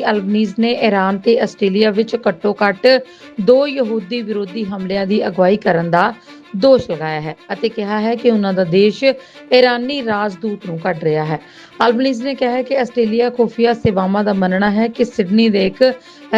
ਅਲਬਨੀਜ਼ ਨੇ ਈਰਾਨ ਤੇ ਆਸਟ੍ਰੇਲੀਆ ਵਿੱਚ ਘੱਟੋ-ਘੱਟ ਦੋ ਯਹੂਦੀ ਵਿਰੋਧੀ ਹਮਲਿਆਂ ਦੀ ਅਗਵਾਈ ਕਰਨ ਦਾ ਦੋਸ਼ ਲਗਾਇਆ ਹੈ ਅਤੇ ਕਿਹਾ ਹੈ ਕਿ ਉਹਨਾਂ ਦਾ ਦੇਸ਼ ਇਰਾਨੀ ਰਾਜਦੂਤ ਨੂੰ ਕੱਢ ਰਿਹਾ ਹੈ। ਅਲਬਨੀਜ਼ ਨੇ ਕਿਹਾ ਹੈ ਕਿ ਆਸਟ੍ਰੇਲੀਆ ਖੁਫੀਆ ਸੇਵਾਵਾਂ ਦਾ ਮੰਨਣਾ ਹੈ ਕਿ ਸਿਡਨੀ ਦੇ ਇੱਕ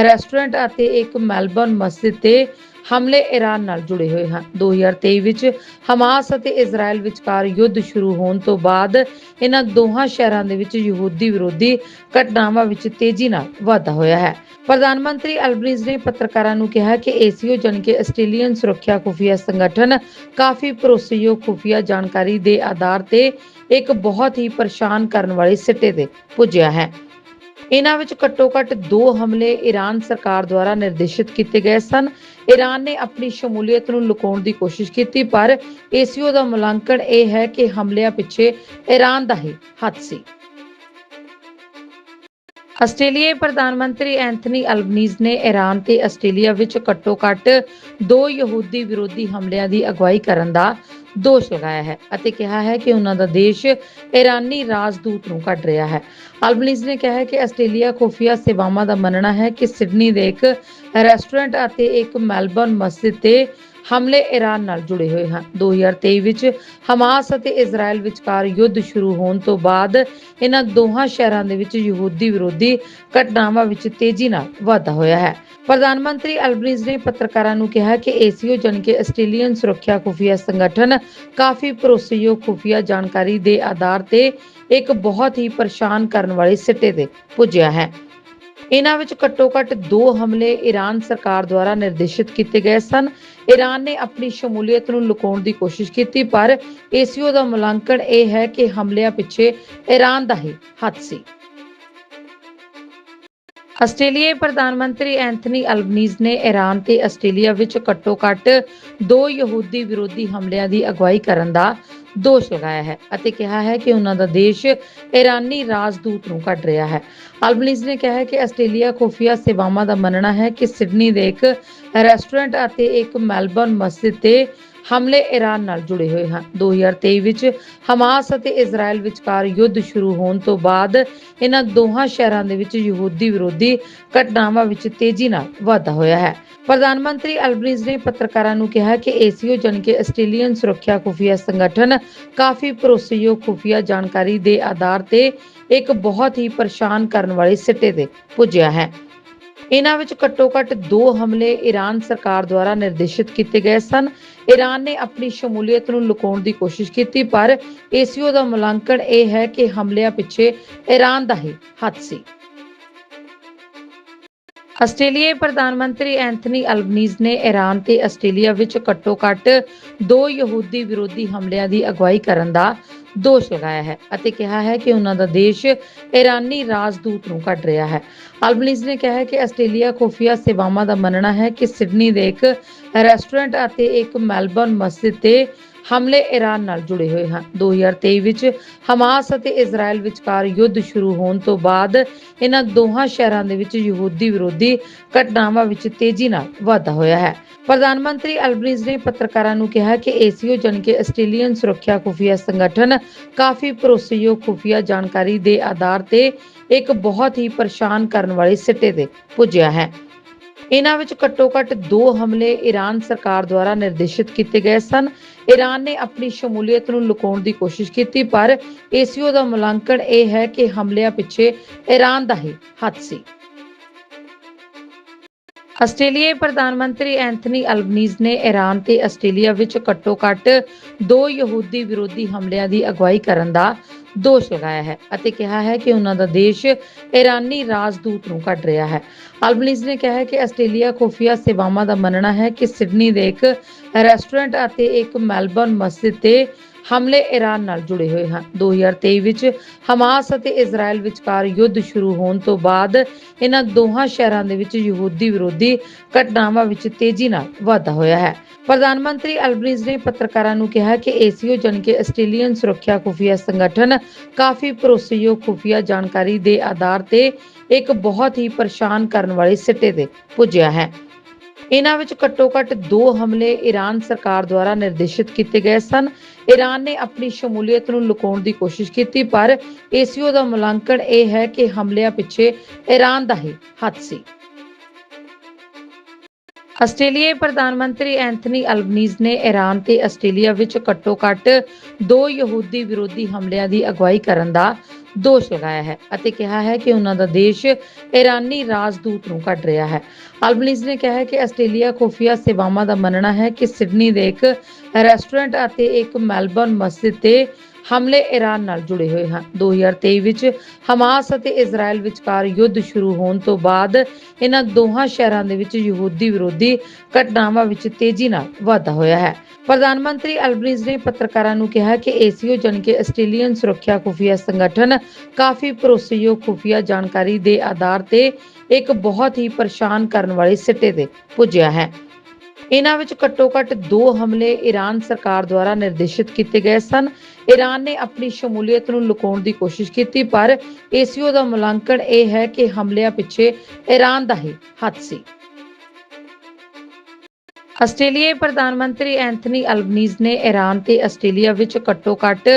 ਰੈਸਟੋਰੈਂਟ ਅਤੇ ਇੱਕ ਮੈਲਬਰਨ ਮਸਜਿਦ ਤੇ ਹਮਲੇ ਈਰਾਨ ਨਾਲ ਜੁੜੇ ਹੋਏ ਹਨ। 2023 ਵਿੱਚ ਹਮਾਸ ਅਤੇ ਇਜ਼ਰਾਈਲ ਵਿਚਕਾਰ ਯੁੱਧ ਸ਼ੁਰੂ ਹੋਣ ਤੋਂ ਬਾਅਦ ਇਹਨਾਂ ਦੋਹਾਂ ਸ਼ਹਿਰਾਂ ਦੇ ਵਿੱਚ ਯਹੂਦੀ ਵਿਰੋਧੀ ਘਟਨਾਵਾਂ ਵਿੱਚ ਤੇਜ਼ੀ ਨਾਲ ਵਾਧਾ ਹੋਇਆ ਹੈ। ਪ੍ਰਧਾਨ ਮੰਤਰੀ ਅਲਬਨੀਜ਼ ਨੇ ਪੱਤਰਕਾਰਾਂ ਨੂੰ ਕਿਹਾ ਕਿ ਏਸੀਓ ਜਾਣੀ ਕਿ ਆਸਟ੍ਰੇਲੀਅਨ ਸੁਰੱਖਿਆ ਖੁਫੀਆ ਸੰਗਠਨ ਕਾਫੀ ਭਰੋਸੇਯੋਗ ਖੁਫੀਆ ਜਾਣਕਾਰੀ ਦੇ ਆਧਾਰ ਤੇ ਇੱਕ ਬਹੁਤ ਹੀ ਪਰੇਸ਼ਾਨ ਕਰਨ ਵਾਲੀ ਸਿੱਟੇ ਤੇ ਪੁੱਜਿਆ ਹੈ। ਇਹਨਾਂ ਵਿੱਚ ਘੱਟੋ-ਘੱਟ ਦੋ ਹਮਲੇ ਈਰਾਨ ਸਰਕਾਰ ਦੁਆਰਾ ਨਿਰਦੇਸ਼ਿਤ ਕੀਤੇ ਗਏ ਸਨ। ਈਰਾਨ ਨੇ ਆਪਣੀ ਸ਼ਮੂਲੀਅਤ ਨੂੰ ਲੁਕਾਉਣ ਦੀ ਕੋਸ਼ਿਸ਼ ਕੀਤੀ, ਪਰ ਏਸੀਓ ਦਾ ਮੁਲਾਂਕਣ ਇਹ ਹੈ ਕਿ ਹਮਲਿਆਂ ਪਿੱਛੇ ਈਰਾਨ ਦਾ ਹੀ ਹੱਥ ਸੀ। ਆਸਟ੍ਰੇਲੀਆਈ ਪ੍ਰਧਾਨ ਮੰਤਰੀ ਐਂਥਨੀ ਅਲਬਨੀਜ਼ ਨੇ ਈਰਾਨ ਤੇ ਆਸਟ੍ਰੇਲੀਆ ਵਿੱਚ ਘੱਟੋ-ਘੱਟ ਦੋ ਯਹੂਦੀ ਵਿਰੋਧੀ ਹਮਲਿਆਂ ਦੀ ਅਗਵਾਈ ਕਰਨ ਦਾ ਦੋਸ਼ ਲਗਾਇਆ ਹੈ ਅਤੇ ਕਿਹਾ ਹੈ ਕਿ ਉਹਨਾਂ ਦਾ ਦੇਸ਼ ਈਰਾਨੀ ਰਾਜਦੂਤ ਨੂੰ ਕੱਢ ਰਿਹਾ ਹੈ। ਅਲਬਨੀਜ਼ ਨੇ ਕਿਹਾ ਹੈ ਕਿ ਆਸਟ੍ਰੇਲੀਆ ਖੁਫੀਆ ਸੇਵਾਵਾਂ ਦਾ ਮੰਨਣਾ ਹੈ ਕਿ ਸਿਡਨੀ ਦੇ ਇੱਕ ਰੈਸਟੋਰੈਂਟ ਅਤੇ ਇੱਕ ਮੈਲਬਰਨ ਮਸਜਿਦ ਤੇ ਹਮਲੇ ਈਰਾਨ ਨਾਲ ਜੁੜੇ ਹੋਏ ਹਨ। 2023 ਵਿੱਚ ਹਮਾਸ ਅਤੇ ਇਜ਼ਰਾਈਲ ਵਿਚਕਾਰ ਯੁੱਧ ਸ਼ੁਰੂ ਹੋਣ ਤੋਂ ਬਾਅਦ ਇਹਨਾਂ ਦੋਹਾਂ ਸ਼ਹਿਰਾਂ ਦੇ ਵਿੱਚ ਯਹੂਦੀ ਵਿਰੋਧੀ ਘਟਨਾਵਾਂ ਵਿੱਚ ਤੇਜ਼ੀ ਨਾਲ ਵਾਧਾ ਹੋਇਆ ਹੈ। ਪ੍ਰਧਾਨ ਮੰਤਰੀ ਅਲਬਨੀਜ਼ ਨੇ ਪੱਤਰਕਾਰਾਂ ਨੂੰ ਕਿਹਾ ਕਿ ਏਸੀਓ ਜਾਣੀ ਆਸਟ੍ਰੇਲੀਅਨ ਸੁਰੱਖਿਆ ਖੁਫੀਆ ਸੰਗਠਨ ਕਾਫੀ ਭਰੋਸੇਯੋਗ ਖੁਫੀਆ ਜਾਣਕਾਰੀ ਦੇ ਆਧਾਰ ਤੇ ਇੱਕ ਬਹੁਤ ਹੀ ਪਰੇਸ਼ਾਨ ਕਰਨ ਵਾਲੇ ਸਿੱਟੇ ਤੇ ਪੁੱਜਿਆ ਹੈ। ਇਹਨਾਂ ਵਿੱਚ ਘੱਟੋ-ਘੱਟ ਦੋ ਹਮਲੇ ਈਰਾਨ ਸਰਕਾਰ ਦੁਆਰਾ ਨਿਰਦੇਸ਼ਿਤ ਕੀਤੇ ਗਏ ਸਨ। ਈਰਾਨ ਨੇ ਆਪਣੀ ਸ਼ਮੂਲੀਅਤ ਨੂੰ ਲੁਕਾਉਣ ਦੀ ਕੋਸ਼ਿਸ਼ ਕੀਤੀ, ਪਰ ਏਸੀਓ ਦਾ ਮੁਲਾਂਕਣ ਇਹ ਹੈ ਕਿ ਹਮਲਿਆਂ ਪਿੱਛੇ ਈਰਾਨ ਦਾ ਹੀ ਹੱਥ ਸੀ। ਆਸਟ੍ਰੇਲੀਆਈ ਪ੍ਰਧਾਨ ਮੰਤਰੀ ਐਂਥਨੀ ਅਲਬਨੀਜ਼ ਨੇ ਈਰਾਨ ਤੇ ਆਸਟ੍ਰੇਲੀਆ ਵਿੱਚ ਘੱਟੋ-ਘੱਟ ਦੋ ਯਹੂਦੀ ਵਿਰੋਧੀ ਹਮਲਿਆਂ ਦੀ ਅਗਵਾਈ ਕਰਨ ਦਾ ਦੋਸ਼ ਲਗਾਇਆ ਹੈ ਅਤੇ ਕਿਹਾ ਹੈ ਕਿ ਉਹਨਾਂ ਦਾ ਦੇਸ਼ ਇਰਾਨੀ ਰਾਜਦੂਤ ਨੂੰ ਕੱਢ ਰਿਹਾ ਹੈ। ਅਲਬਨੀਜ਼ ਨੇ ਕਿਹਾ ਹੈ ਕਿ ਆਸਟ੍ਰੇਲੀਆ ਖੁਫੀਆ ਸੇਵਾਵਾਂ ਦਾ ਮੰਨਣਾ ਹੈ ਕਿ ਸਿਡਨੀ ਦੇ ਇੱਕ ਰੈਸਟੋਰੈਂਟ ਅਤੇ ਇੱਕ ਮੈਲਬਰਨ ਮਸਜਿਦ ਤੇ ਹਮਲੇ ਈਰਾਨ ਨਾਲ ਜੁੜੇ ਹੋਏ ਹਨ। 2023 ਵਿੱਚ ਹਮਾਸ ਅਤੇ ਇਜ਼ਰਾਈਲ ਵਿਚਕਾਰ ਯੁੱਧ ਸ਼ੁਰੂ ਹੋਣ ਤੋਂ ਬਾਅਦ ਇਹਨਾਂ ਦੋਹਾਂ ਸ਼ਹਿਰਾਂ ਦੇ ਵਿੱਚ ਯਹੂਦੀ ਵਿਰੋਧੀ ਘਟਨਾਵਾਂ ਵਿੱਚ ਤੇਜ਼ੀ ਨਾਲ ਵਾਧਾ ਹੋਇਆ ਹੈ। ਪ੍ਰਧਾਨ ਮੰਤਰੀ ਅਲਬਨੀਜ਼ ਨੇ ਪੱਤਰਕਾਰਾਂ ਨੂੰ ਕਿਹਾ ਕਿ ਏਸੀਓ ਜਾਣੀ ਕਿ ਆਸਟ੍ਰੇਲੀਅਨ ਸੁਰੱਖਿਆ ਖੁਫੀਆ ਸੰਗਠਨ ਕਾਫੀ ਭਰੋਸੇਯੋਗ ਖੁਫੀਆ ਜਾਣਕਾਰੀ ਦੇ ਆਧਾਰ ਤੇ ਇੱਕ ਬਹੁਤ ਹੀ ਪਰੇਸ਼ਾਨ ਕਰਨ ਵਾਲੇ ਸਿੱਟੇ ਤੇ ਪੁੱਜਿਆ ਹੈ। ਇਹਨਾਂ ਵਿੱਚ ਘੱਟੋ-ਘੱਟ ਦੋ ਹਮਲੇ ਈਰਾਨ ਸਰਕਾਰ ਦੁਆਰਾ ਨਿਰਦੇਸ਼ਿਤ ਕੀਤੇ ਗਏ ਸਨ। ਈਰਾਨ ਨੇ ਆਪਣੀ ਸ਼ਮੂਲੀਅਤ ਨੂੰ ਲੁਕਾਉਣ ਦੀ ਕੋਸ਼ਿਸ਼ ਕੀਤੀ, ਪਰ ਏਸੀਓ ਦਾ ਮੁਲਾਂਕਣ ਇਹ ਹੈ ਕਿ ਹਮਲਿਆਂ ਪਿੱਛੇ ਈਰਾਨ ਦਾ ਹੀ ਹੱਥ ਸੀ। ਆਸਟ੍ਰੇਲੀਆਈ ਪ੍ਰਧਾਨ ਮੰਤਰੀ ਐਂਥਨੀ ਅਲਬਨੀਜ਼ ਨੇ ਈਰਾਨ ਤੇ ਆਸਟ੍ਰੇਲੀਆ ਵਿੱਚ ਘੱਟੋ-ਘੱਟ ਦੋ ਯਹੂਦੀ ਵਿਰੋਧੀ ਹਮਲਿਆਂ ਦੀ ਅਗਵਾਈ ਕਰਨ ਦਾ ਦੋਸ਼ ਲਗਾਇਆ ਹੈ ਅਤੇ ਕਿਹਾ ਹੈ ਕਿ ਉਹਨਾਂ ਦਾ ਦੇਸ਼ ਈਰਾਨੀ ਰਾਜਦੂਤ ਨੂੰ ਕੱਢ ਰਿਹਾ ਹੈ। ਅਲਬਨੀਜ਼ ਨੇ ਕਿਹਾ ਹੈ ਕਿ ਆਸਟ੍ਰੇਲੀਆ ਖੁਫੀਆ ਸੇਵਾਵਾਂ ਦਾ ਮੰਨਣਾ ਹੈ ਕਿ ਸਿਡਨੀ ਦੇ ਇੱਕ ਰੈਸਟੋਰੈਂਟ ਅਤੇ ਇੱਕ ਮੈਲਬਰਨ ਮਸਜਿਦ ਤੇ ਹਮਲੇ ਈਰਾਨ ਨਾਲ ਜੁੜੇ ਹੋਏ ਹਨ। 2023 ਵਿੱਚ ਹਮਾਸ ਅਤੇ ਇਜ਼ਰਾਈਲ ਵਿਚਕਾਰ ਯੁੱਧ ਸ਼ੁਰੂ ਹੋਣ ਤੋਂ ਬਾਅਦ ਇਹਨਾਂ ਦੋਹਾਂ ਸ਼ਹਿਰਾਂ ਦੇ ਵਿੱਚ ਯਹੂਦੀ ਵਿਰੋਧੀ ਘਟਨਾਵਾਂ ਵਿੱਚ ਤੇਜ਼ੀ ਨਾਲ ਵਾਧਾ ਹੋਇਆ ਹੈ। ਪ੍ਰਧਾਨ ਮੰਤਰੀ ਅਲਬਨੀਜ਼ ਨੇ ਪੱਤਰਕਾਰਾਂ ਨੂੰ ਕਿਹਾ ਕਿ ਏਸੀਓ ਜਾਣੀ ਆਸਟ੍ਰੇਲੀਅਨ ਸੁਰੱਖਿਆ ਖੁਫੀਆ ਸੰਗਠਨ ਕਾਫੀ ਭਰੋਸੇਯੋਗ ਖੁਫੀਆ ਜਾਣਕਾਰੀ ਦੇ ਆਧਾਰ ਤੇ ਇੱਕ ਬਹੁਤ ਹੀ ਪਰੇਸ਼ਾਨ ਕਰਨ ਵਾਲੇ ਸਿੱਟੇ ਤੇ ਪੁੱਜਿਆ ਹੈ। ਇਹਨਾਂ ਵਿੱਚ ਘੱਟੋ-ਘੱਟ ਦੋ ਹਮਲੇ ਈਰਾਨ ਸਰਕਾਰ ਦੁਆਰਾ ਨਿਰਦੇਸ਼ਿਤ ਕੀਤੇ ਗਏ ਸਨ। ਈਰਾਨ ਨੇ ਆਪਣੀ ਸ਼ਮੂਲੀਅਤ ਨੂੰ ਲੁਕਾਉਣ ਦੀ ਕੋਸ਼ਿਸ਼ ਕੀਤੀ, ਪਰ ਏਸੀਓ ਦਾ ਮੁਲਾਂਕਣ ਇਹ ਹੈ ਕਿ ਹਮਲਿਆਂ ਪਿੱਛੇ ਈਰਾਨ ਦਾ ਹੀ ਹੱਥ ਸੀ। ਆਸਟ੍ਰੇਲੀਆਈ ਪ੍ਰਧਾਨ ਮੰਤਰੀ ਐਂਥਨੀ ਅਲਬਨੀਜ਼ ਨੇ ਈਰਾਨ ਤੇ ਆਸਟ੍ਰੇਲੀਆ ਵਿੱਚ ਘੱਟੋ-ਘੱਟ ਦੋ ਯਹੂਦੀ ਵਿਰੋਧੀ ਹਮਲਿਆਂ ਦੀ ਅਗਵਾਈ ਕਰਨ ਦਾ ਦੋਸ਼ ਲਗਾਇਆ ਹੈ ਅਤੇ ਕਿਹਾ ਹੈ ਕਿ ਉਹਨਾਂ ਦਾ ਦੇਸ਼ ਈਰਾਨੀ ਰਾਜਦੂਤ ਨੂੰ ਕੱਢ ਰਿਹਾ ਹੈ। ਅਲਬਨੀਜ਼ ਨੇ ਕਿਹਾ ਹੈ ਕਿ ਆਸਟ੍ਰੇਲੀਆ ਖੁਫੀਆ ਸੇਵਾਵਾਂ ਦਾ ਮੰਨਣਾ ਹੈ ਕਿ ਸਿਡਨੀ ਦੇ ਇੱਕ ਰੈਸਟੋਰੈਂਟ ਅਤੇ ਇੱਕ ਮੈਲਬਰਨ ਮਸਜਿਦ ਤੇ ਹਮਲੇ ਈਰਾਨ ਨਾਲ ਜੁੜੇ ਹੋਏ ਹਨ। 2023 ਵਿੱਚ ਹਮਾਸ ਅਤੇ ਇਜ਼ਰਾਈਲ ਵਿਚਕਾਰ ਯੁੱਧ ਸ਼ੁਰੂ ਹੋਣ ਤੋਂ ਬਾਅਦ ਇਹਨਾਂ ਦੋਹਾਂ ਸ਼ਹਿਰਾਂ ਦੇ ਵਿੱਚ ਯਹੂਦੀ ਵਿਰੋਧੀ ਘਟਨਾਵਾਂ ਵਿੱਚ ਤੇਜ਼ੀ ਨਾਲ ਵਾਧਾ ਹੋਇਆ ਹੈ। ਪ੍ਰਧਾਨ ਮੰਤਰੀ ਅਲਬਨੀਜ਼ ਨੇ ਪੱਤਰਕਾਰਾਂ ਨੂੰ ਕਿਹਾ ਕਿ ਏਸੀਓ ਜਾਣੀ ਆਸਟ੍ਰੇਲੀਅਨ ਸੁਰੱਖਿਆ ਖੁਫੀਆ ਸੰਗਠਨ ਕਾਫੀ ਭਰੋਸੇਯੋਗ ਖੁਫੀਆ ਜਾਣਕਾਰੀ ਦੇ ਆਧਾਰ ਤੇ ਇੱਕ ਬਹੁਤ ਹੀ ਪਰੇਸ਼ਾਨ ਕਰਨ ਵਾਲੇ ਸਿੱਟੇ ਤੇ ਪੁੱਜਿਆ ਹੈ। ਇਹਨਾਂ ਵਿੱਚ ਘੱਟੋ-ਘੱਟ ਦੋ ਹਮਲੇ ਈਰਾਨ ਸਰਕਾਰ ਦੁਆਰਾ ਨਿਰਦੇਸ਼ਿਤ ਕੀਤੇ ਗਏ ਸਨ। ਈਰਾਨ ਨੇ ਆਪਣੀ ਸ਼ਮੂਲੀਅਤ ਨੂੰ ਲੁਕਾਉਣ ਦੀ ਕੋਸ਼ਿਸ਼ ਕੀਤੀ, ਪਰ ਏਸੀਓ ਦਾ ਮੁਲਾਂਕਣ ਇਹ ਹੈ ਕਿ ਹਮਲਿਆਂ ਪਿੱਛੇ ਈਰਾਨ ਦਾ ਹੀ ਹੱਥ ਸੀ। ਆਸਟ੍ਰੇਲੀਆਈ ਪ੍ਰਧਾਨ ਮੰਤਰੀ ਐਂਥਨੀ ਅਲਬਨੀਜ਼ ਨੇ ਈਰਾਨ ਤੇ ਆਸਟ੍ਰੇਲੀਆ ਵਿੱਚ ਘੱਟੋ-ਘੱਟ ਦੋ ਯਹੂਦੀ ਵਿਰੋਧੀ ਹਮਲਿਆਂ ਦੀ ਅਗਵਾਈ ਕਰਨ ਦਾ ਦੋਸ਼ ਲਗਾਇਆ ਹੈ ਅਤੇ ਕਿਹਾ ਹੈ ਕਿ ਉਹਨਾਂ ਦਾ ਦੇਸ਼ ਇਰਾਨੀ ਰਾਜਦੂਤ ਨੂੰ ਕੱਢ ਰਿਹਾ ਹੈ। ਅਲਬਨੀਜ਼ ਨੇ ਕਿਹਾ ਹੈ ਕਿ ਆਸਟ੍ਰੇਲੀਆ ਖੁਫੀਆ ਸੇਵਾਵਾਂ ਦਾ ਮੰਨਣਾ ਹੈ ਕਿ ਸਿਡਨੀ ਦੇ ਇੱਕ ਰੈਸਟੋਰੈਂਟ ਅਤੇ ਇੱਕ ਮੈਲਬਰਨ ਮਸਜਿਦ ਤੇ ਹਮਲੇ ਈਰਾਨ ਨਾਲ ਜੁੜੇ ਹੋਏ ਹਨ। 2023 ਵਿੱਚ ਹਮਾਸ ਅਤੇ ਇਜ਼ਰਾਈਲ ਵਿਚਕਾਰ ਯੁੱਧ ਸ਼ੁਰੂ ਹੋਣ ਤੋਂ ਬਾਅਦ ਇਹਨਾਂ ਦੋਹਾਂ ਸ਼ਹਿਰਾਂ ਦੇ ਵਿੱਚ ਯਹੂਦੀ ਵਿਰੋਧੀ ਘਟਨਾਵਾਂ ਵਿੱਚ ਤੇਜ਼ੀ ਨਾਲ ਵਾਧਾ ਹੋਇਆ ਹੈ। ਪ੍ਰਧਾਨ ਮੰਤਰੀ ਅਲਬਨੀਜ਼ ਨੇ ਪੱਤਰਕਾਰਾਂ ਨੂੰ ਕਿਹਾ ਕਿ ਏਸੀਓ ਜਾਣੀ ਕਿ ਆਸਟ੍ਰੇਲੀਅਨ ਸੁਰੱਖਿਆ ਖੁਫੀਆ ਸੰਗਠਨ ਕਾਫੀ ਭਰੋਸੇਯੋਗ ਖੁਫੀਆ ਜਾਣਕਾਰੀ ਦੇ ਆਧਾਰ ਤੇ ਇੱਕ ਬਹੁਤ ਹੀ ਪਰੇਸ਼ਾਨ ਕਰਨ ਵਾਲੇ ਸਿੱਟੇ ਤੇ ਪੁੱਜਿਆ ਹੈ। ਇਹਨਾਂ ਵਿੱਚ ਘੱਟੋ-ਘੱਟ ਦੋ ਹਮਲੇ ਈਰਾਨ ਸਰਕਾਰ ਦੁਆਰਾ ਨਿਰਦੇਸ਼ਿਤ ਕੀਤੇ ਗਏ ਸਨ। ਈਰਾਨ ਨੇ ਆਪਣੀ ਸ਼ਮੂਲੀਅਤ ਨੂੰ ਲੁਕਾਉਣ ਦੀ ਕੋਸ਼ਿਸ਼ ਕੀਤੀ, ਪਰ ਏਸੀਓ ਦਾ ਮੁਲਾਂਕਣ ਇਹ ਹੈ ਕਿ ਹਮਲਿਆਂ ਪਿੱਛੇ ਈਰਾਨ ਦਾ ਹੀ ਹੱਥ ਸੀ। ਆਸਟ੍ਰੇਲੀਆਈ ਪ੍ਰਧਾਨ ਮੰਤਰੀ ਐਂਥਨੀ ਅਲਬਨੀਜ਼ ਨੇ ਈਰਾਨ ਤੇ ਆਸਟ੍ਰੇਲੀਆ ਵਿੱਚ ਘੱਟੋ-ਘੱਟ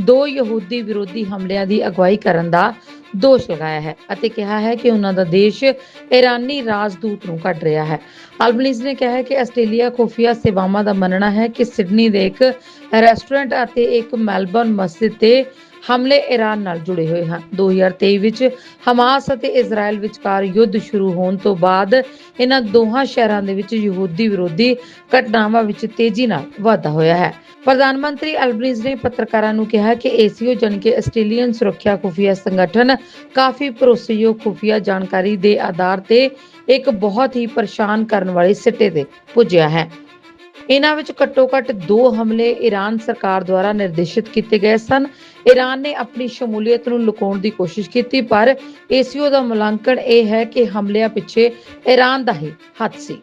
ਦੋ ਯਹੂਦੀ ਵਿਰੋਧੀ ਹਮਲਿਆਂ ਦੀ ਅਗਵਾਈ ਕਰਨ ਦਾ ਦੋਸ਼ ਲਗਾਇਆ ਹੈ ਅਤੇ ਕਿਹਾ ਹੈ ਕਿ ਉਹਨਾਂ ਦਾ ਦੇਸ਼ ਇਰਾਨੀ ਰਾਜਦੂਤ ਨੂੰ ਕੱਢ ਰਿਹਾ ਹੈ। ਅਲਬਨੀਜ਼ ਨੇ ਕਿਹਾ ਹੈ ਕਿ ਆਸਟ੍ਰੇਲੀਆ ਖੁਫੀਆ ਸੇਵਾਵਾਂ ਦਾ ਮੰਨਣਾ ਹੈ ਕਿ ਸਿਡਨੀ ਦੇ ਇੱਕ ਰੈਸਟੋਰੈਂਟ ਅਤੇ ਇੱਕ ਮੈਲਬਰਨ ਮਸਜਿਦ ਤੇ ਹਮਲੇ ਈਰਾਨ ਨਾਲ ਜੁੜੇ ਹੋਏ ਹਨ। 2023 ਵਿੱਚ ਹਮਾਸ ਅਤੇ ਇਜ਼ਰਾਈਲ ਵਿਚਕਾਰ ਯੁੱਧ ਸ਼ੁਰੂ ਹੋਣ ਤੋਂ ਬਾਅਦ ਇਹਨਾਂ ਦੋਹਾਂ ਸ਼ਹਿਰਾਂ ਦੇ ਵਿੱਚ ਯਹੂਦੀ ਵਿਰੋਧੀ ਘਟਨਾਵਾਂ ਵਿੱਚ ਤੇਜ਼ੀ ਨਾਲ ਵਾਧਾ ਹੋਇਆ ਹੈ। ਪ੍ਰਧਾਨ ਮੰਤਰੀ ਅਲਬਨੀਜ਼ ਨੇ ਪੱਤਰਕਾਰਾਂ ਨੂੰ ਕਿਹਾ ਕਿ ਏਸੀਓ ਜਾਣੀ ਆਸਟ੍ਰੇਲੀਅਨ ਸੁਰੱਖਿਆ ਖੁਫੀਆ ਸੰਗਠਨ ਕਾਫੀ ਭਰੋਸੇਯੋਗ ਖੁਫੀਆ ਜਾਣਕਾਰੀ ਦੇ ਆਧਾਰ ਤੇ ਇੱਕ ਬਹੁਤ ਹੀ ਪਰੇਸ਼ਾਨ ਕਰਨ ਵਾਲੇ ਸਿੱਟੇ ਤੇ ਪੁੱਜਿਆ ਹੈ। ਇਹਨਾਂ ਵਿੱਚ ਘੱਟੋ-ਘੱਟ ਦੋ ਹਮਲੇ ਈਰਾਨ ਸਰਕਾਰ ਦੁਆਰਾ ਨਿਰਦੇਸ਼ਿਤ ਕੀਤੇ ਗਏ ਸਨ। ਈਰਾਨ ਨੇ ਆਪਣੀ ਸ਼ਮੂਲੀਅਤ ਨੂੰ ਲੁਕਾਉਣ ਦੀ ਕੋਸ਼ਿਸ਼ ਕੀਤੀ, ਪਰ ਏਸੀਓ ਦਾ ਮੁਲਾਂਕਣ ਇਹ ਹੈ ਕਿ ਹਮਲਿਆਂ ਪਿੱਛੇ ਈਰਾਨ ਦਾ ਹੀ ਹੱਥ ਸੀ।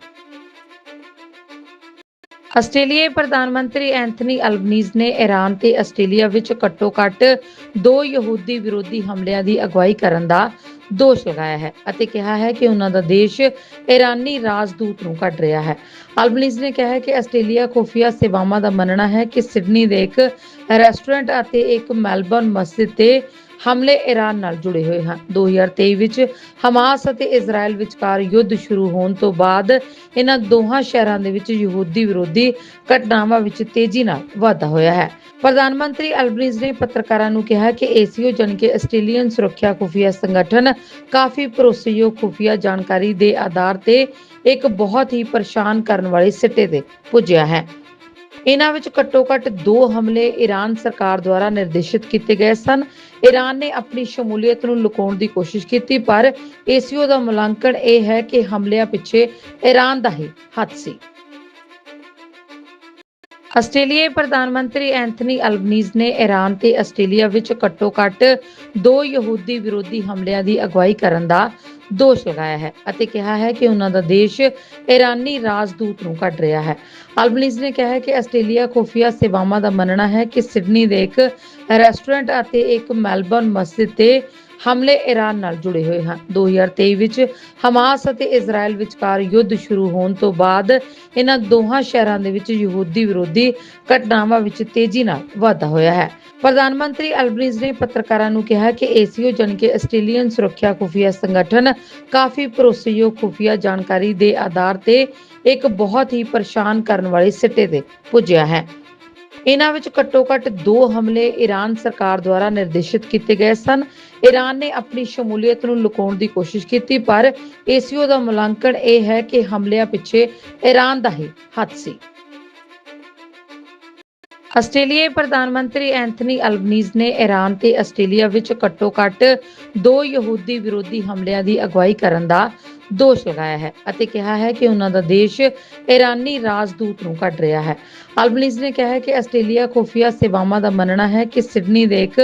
ਆਸਟ੍ਰੇਲੀਆਈ ਪ੍ਰਧਾਨ ਮੰਤਰੀ ਐਂਥਨੀ ਅਲਬਨੀਜ਼ ਨੇ ਈਰਾਨ ਤੇ ਆਸਟ੍ਰੇਲੀਆ ਵਿੱਚ ਘੱਟੋ-ਘੱਟ ਦੋ ਯਹੂਦੀ ਵਿਰੋਧੀ ਹਮਲਿਆਂ ਦੀ ਅਗਵਾਈ ਕਰਨ ਦਾ ਦੋਸ਼ ਲਗਾਇਆ ਹੈ ਅਤੇ ਕਿਹਾ ਹੈ ਕਿ ਉਹਨਾਂ ਦਾ ਦੇਸ਼ ਈਰਾਨੀ ਰਾਜਦੂਤ ਨੂੰ ਕੱਢ ਰਿਹਾ ਹੈ। ਅਲਬਨੀਜ਼ ਨੇ ਕਿਹਾ ਹੈ ਕਿ ਆਸਟ੍ਰੇਲੀਆ ਖੁਫੀਆ ਸੇਵਾਵਾਂ ਦਾ ਮੰਨਣਾ ਹੈ ਕਿ ਸਿਡਨੀ ਦੇ ਇੱਕ ਰੈਸਟੋਰੈਂਟ ਅਤੇ ਇੱਕ ਮੈਲਬਰਨ ਮਸਜਿਦ ਤੇ ਹਮਲੇ ਈਰਾਨ ਨਾਲ ਜੁੜੇ ਹੋਏ ਹਨ। 2023 ਵਿੱਚ ਹਮਾਸ ਅਤੇ ਇਜ਼ਰਾਈਲ ਵਿਚਕਾਰ ਯੁੱਧ ਸ਼ੁਰੂ ਹੋਣ ਤੋਂ ਬਾਅਦ ਇਹਨਾਂ ਦੋਹਾਂ ਸ਼ਹਿਰਾਂ ਦੇ ਵਿੱਚ ਯਹੂਦੀ ਵਿਰੋਧੀ ਘਟਨਾਵਾਂ ਵਿੱਚ ਤੇਜ਼ੀ ਨਾਲ ਵਾਧਾ ਹੋਇਆ ਹੈ। ਪ੍ਰਧਾਨ ਮੰਤਰੀ ਅਲਬਨੀਜ਼ ਨੇ ਪੱਤਰਕਾਰਾਂ ਨੂੰ ਕਿਹਾ ਕਿ ਏਸੀਓ ਜਾਣੀ ਆਸਟ੍ਰੇਲੀਅਨ ਸੁਰੱਖਿਆ ਖੁਫੀਆ ਸੰਗਠਨ ਕਾਫੀ ਭਰੋਸੇਯੋਗ ਖੁਫੀਆ ਜਾਣਕਾਰੀ ਦੇ ਆਧਾਰ ਤੇ ਇੱਕ ਬਹੁਤ ਹੀ ਪਰੇਸ਼ਾਨ ਕਰਨ ਵਾਲੇ ਸਿੱਟੇ ਤੇ ਪੁੱਜਿਆ ਹੈ। ਇਹਨਾਂ ਵਿੱਚ ਘੱਟੋ-ਘੱਟ ਦੋ ਹਮਲੇ ਈਰਾਨ ਸਰਕਾਰ ਦੁਆਰਾ ਨਿਰਦੇਸ਼ਿਤ ਕੀਤੇ ਗਏ ਸਨ। ਈਰਾਨ ਨੇ ਆਪਣੀ ਸ਼ਮੂਲੀਅਤ ਨੂੰ ਲੁਕਾਉਣ ਦੀ ਕੋਸ਼ਿਸ਼ ਕੀਤੀ, ਪਰ ਏਸੀਓ ਦਾ ਮੁਲਾਂਕਣ ਇਹ ਹੈ ਕਿ ਹਮਲਿਆਂ ਪਿੱਛੇ ਈਰਾਨ ਦਾ ਹੀ ਹੱਥ ਸੀ। ਆਸਟ੍ਰੇਲੀਆਈ ਪ੍ਰਧਾਨ ਮੰਤਰੀ ਐਂਥਨੀ ਅਲਬਨੀਜ਼ ਨੇ ਈਰਾਨ ਤੇ ਆਸਟ੍ਰੇਲੀਆ ਵਿੱਚ ਘੱਟੋ-ਘੱਟ ਦੋ ਯਹੂਦੀ ਵਿਰੋਧੀ ਹਮਲਿਆਂ ਦੀ ਅਗਵਾਈ ਕਰਨ ਦਾ ਦੋਸ਼ ਲਗਾਇਆ ਹੈ ਅਤੇ ਕਿਹਾ ਹੈ ਕਿ ਉਹਨਾਂ ਦਾ ਦੇਸ਼ ਈਰਾਨੀ ਰਾਜਦੂਤ ਨੂੰ ਕੱਢ ਰਿਹਾ ਹੈ। ਅਲਬਨੀਜ਼ ਨੇ ਕਿਹਾ ਹੈ ਕਿ ਆਸਟ੍ਰੇਲੀਆ ਖੁਫੀਆ ਸੇਵਾਵਾਂ ਦਾ ਮੰਨਣਾ ਹੈ ਕਿ ਸਿਡਨੀ ਦੇ ਇੱਕ ਰੈਸਟੋਰੈਂਟ ਅਤੇ ਇੱਕ ਮੈਲਬਰਨ ਮਸਜਿਦ ਤੇ ਹਮਲੇ ਈਰਾਨ ਨਾਲ ਜੁੜੇ ਹੋਏ ਹਨ। 2023 ਵਿੱਚ ਹਮਾਸ ਅਤੇ ਇਜ਼ਰਾਈਲ ਵਿਚਕਾਰ ਯੁੱਧ ਸ਼ੁਰੂ ਹੋਣ ਤੋਂ ਬਾਅਦ ਇਹਨਾਂ ਦੋਹਾਂ ਸ਼ਹਿਰਾਂ ਦੇ ਵਿੱਚ ਯਹੂਦੀ ਵਿਰੋਧੀ ਘਟਨਾਵਾਂ ਵਿੱਚ ਤੇਜ਼ੀ ਨਾਲ ਵਾਧਾ ਹੋਇਆ ਹੈ। ਪ੍ਰਧਾਨ ਮੰਤਰੀ ਅਲਬਨੀਜ਼ ਨੇ ਪੱਤਰਕਾਰਾਂ ਨੂੰ ਕਿਹਾ ਕਿ ਏਸੀਓ ਜਾਣੀ ਆਸਟ੍ਰੇਲੀਅਨ ਸੁਰੱਖਿਆ ਖੁਫੀਆ ਸੰਗਠਨ ਕਾਫੀ ਭਰੋਸੇਯੋਗ ਖੁਫੀਆ ਜਾਣਕਾਰੀ ਦੇ ਆਧਾਰ ਤੇ ਇੱਕ ਬਹੁਤ ਹੀ ਪਰੇਸ਼ਾਨ ਕਰਨ ਵਾਲੇ ਸਿੱਟੇ ਤੇ ਪੁੱਜਿਆ ਹੈ। ਇਹਨਾਂ ਵਿੱਚ ਘੱਟੋ-ਘੱਟ ਦੋ ਹਮਲੇ ਈਰਾਨ ਸਰਕਾਰ ਦੁਆਰਾ ਨਿਰਦੇਸ਼ਿਤ ਕੀਤੇ ਗਏ ਸਨ। ਈਰਾਨ ਨੇ ਆਪਣੀ ਸ਼ਮੂਲੀਅਤ ਨੂੰ ਲੁਕਾਉਣ ਦੀ ਕੋਸ਼ਿਸ਼ ਕੀਤੀ, ਪਰ ਏਸੀਓ ਦਾ ਮੁਲਾਂਕਣ ਇਹ ਹੈ ਕਿ ਹਮਲਿਆਂ ਪਿੱਛੇ ਈਰਾਨ ਦਾ ਹੀ ਹੱਥ ਸੀ। ਆਸਟ੍ਰੇਲੀਆਈ ਪ੍ਰਧਾਨ ਮੰਤਰੀ ਐਂਥਨੀ ਅਲਬਨੀਜ਼ ਨੇ ਈਰਾਨ ਤੇ ਆਸਟ੍ਰੇਲੀਆ ਵਿੱਚ ਘੱਟੋ-ਘੱਟ ਦੋ ਯਹੂਦੀ ਵਿਰੋਧੀ ਹਮਲਿਆਂ ਦੀ ਅਗਵਾਈ ਕਰਨ ਦਾ ਦੋਸ਼ ਲਗਾਇਆ ਹੈ ਅਤੇ ਕਿਹਾ ਹੈ ਕਿ ਉਹਨਾਂ ਦਾ ਦੇਸ਼ ਈਰਾਨੀ ਰਾਜਦੂਤ ਨੂੰ ਕੱਢ ਰਿਹਾ ਹੈ। ਅਲਬਨੀਜ਼ ਨੇ ਕਿਹਾ ਹੈ ਕਿ ਆਸਟ੍ਰੇਲੀਆ ਖੁਫੀਆ ਸੇਵਾਵਾਂ ਦਾ ਮੰਨਣਾ ਹੈ ਕਿ ਸਿਡਨੀ ਦੇ ਇੱਕ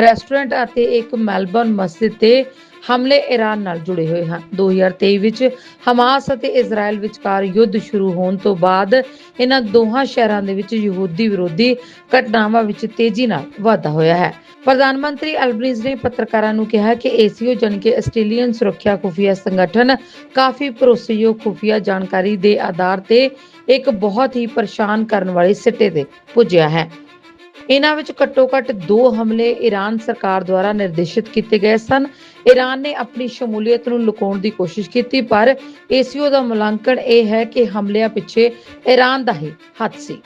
ਰੈਸਟੋਰੈਂਟ ਅਤੇ ਇੱਕ ਮੈਲਬਰਨ ਮਸਜਿਦ ਤੇ ਹਮਲੇ ਈਰਾਨ ਨਾਲ ਜੁੜੇ ਹੋਏ ਹਨ। 2023 ਵਿੱਚ ਹਮਾਸ ਅਤੇ ਇਜ਼ਰਾਈਲ ਵਿਚਕਾਰ ਯੁੱਧ ਸ਼ੁਰੂ ਹੋਣ ਤੋਂ ਬਾਅਦ ਇਹਨਾਂ ਦੋਹਾਂ ਸ਼ਹਿਰਾਂ ਦੇ ਵਿੱਚ ਯਹੂਦੀ ਵਿਰੋਧੀ ਘਟਨਾਵਾਂ ਵਿੱਚ ਤੇਜ਼ੀ ਨਾਲ ਵਾਧਾ ਹੋਇਆ ਹੈ। ਪ੍ਰਧਾਨ ਮੰਤਰੀ ਅਲਬਨੀਜ਼ ਨੇ ਪੱਤਰਕਾਰਾਂ ਨੂੰ ਕਿਹਾ ਕਿ ਏਸੀਓ ਜਾਣੀ ਆਸਟ੍ਰੇਲੀਅਨ ਸੁਰੱਖਿਆ ਖੁਫੀਆ ਸੰਗਠਨ ਕਾਫੀ ਭਰੋਸੇਯੋਗ ਖੁਫੀਆ ਜਾਣਕਾਰੀ ਦੇ ਆਧਾਰ ਤੇ ਇੱਕ ਬਹੁਤ ਹੀ ਪਰੇਸ਼ਾਨ ਕਰਨ ਵਾਲੇ ਸਿੱਟੇ ਤੇ ਪੁੱਜਿਆ ਹੈ। ਇਹਨਾਂ ਵਿੱਚ ਘੱਟੋ-ਘੱਟ ਦੋ ਹਮਲੇ ਈਰਾਨ ਸਰਕਾਰ ਦੁਆਰਾ ਨਿਰਦੇਸ਼ਿਤ ਕੀਤੇ ਗਏ ਸਨ। ਈਰਾਨ ਨੇ ਆਪਣੀ ਸ਼ਮੂਲੀਅਤ ਨੂੰ ਲੁਕਾਉਣ ਦੀ ਕੋਸ਼ਿਸ਼ ਕੀਤੀ, ਪਰ ਏਸੀਓ ਦਾ ਮੁਲਾਂਕਣ ਇਹ ਹੈ ਕਿ ਹਮਲਿਆਂ ਪਿੱਛੇ ਈਰਾਨ ਦਾ ਹੀ ਹੱਥ ਸੀ।